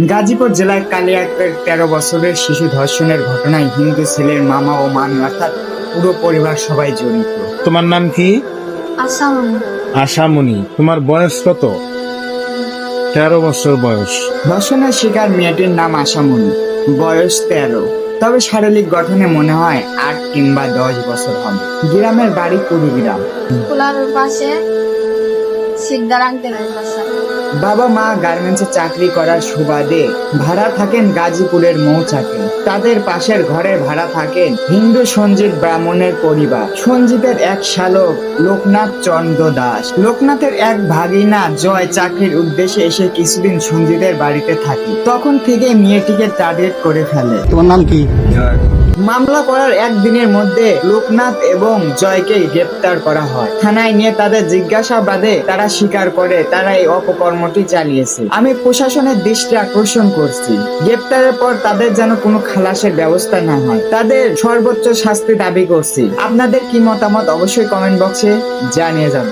গাজীপুর জেলার কালিয়াকের তেরো বছরের শিশু ধর্ষণের ঘটনায় হিন্দু ছেলের মামা ও মান অর্থাৎ পুরো পরিবার সবাই জড়িত। তোমার নাম কি? আসাম আশামণি তোমার বয়স কত? তেরো বছর বয়স। ধর্ষণের শিকার মেয়েটির নাম আশামণি বয়স তেরো। তবে শারীরিক গঠনে মনে হয় আট কিংবা দশ বছর হবে। গ্রামের বাড়ি কুড়িগ্রাম। কুলার পাশে বাবা মা গার্মেন্টসে চাকরি করার সুবাদে ভাড়া থাকেন গাজীপুরের মৌচাকে। তাদের পাশের ঘরে ভাড়া থাকেন হিন্দু সঞ্জিত ব্রাহ্মণের পরিবার। সঞ্জিতের এক শালক লোকনাথ চন্দ্র দাস। লোকনাথের এক ভাগিনা জয় চাকরির উদ্দেশ্যে এসে কিছুদিন সঞ্জিতের বাড়িতে থাকে। তখন থেকে মেয়েটিকে টার্গেট করে ফেলে। তোমার নাম কি? মামলা করার একদিনের মধ্যে লোকনাথ এবং জয়কে গ্রেপ্তার করা হয়। থানায় নিয়ে তাদের জিজ্ঞাসাবাদে তারা স্বীকার করে তারা এই অপকর্মটি চালিয়েছে। আমি প্রশাসনের দৃষ্টি আকর্ষণ করছি। গ্রেপ্তারের পর তাদের যেন কোনো খালাসের ব্যবস্থা না হয়। তাদের সর্বোচ্চ শাস্তি দাবি করছি। আপনাদের কি মতামত অবশ্যই কমেন্ট বক্সে জানিয়ে যাবে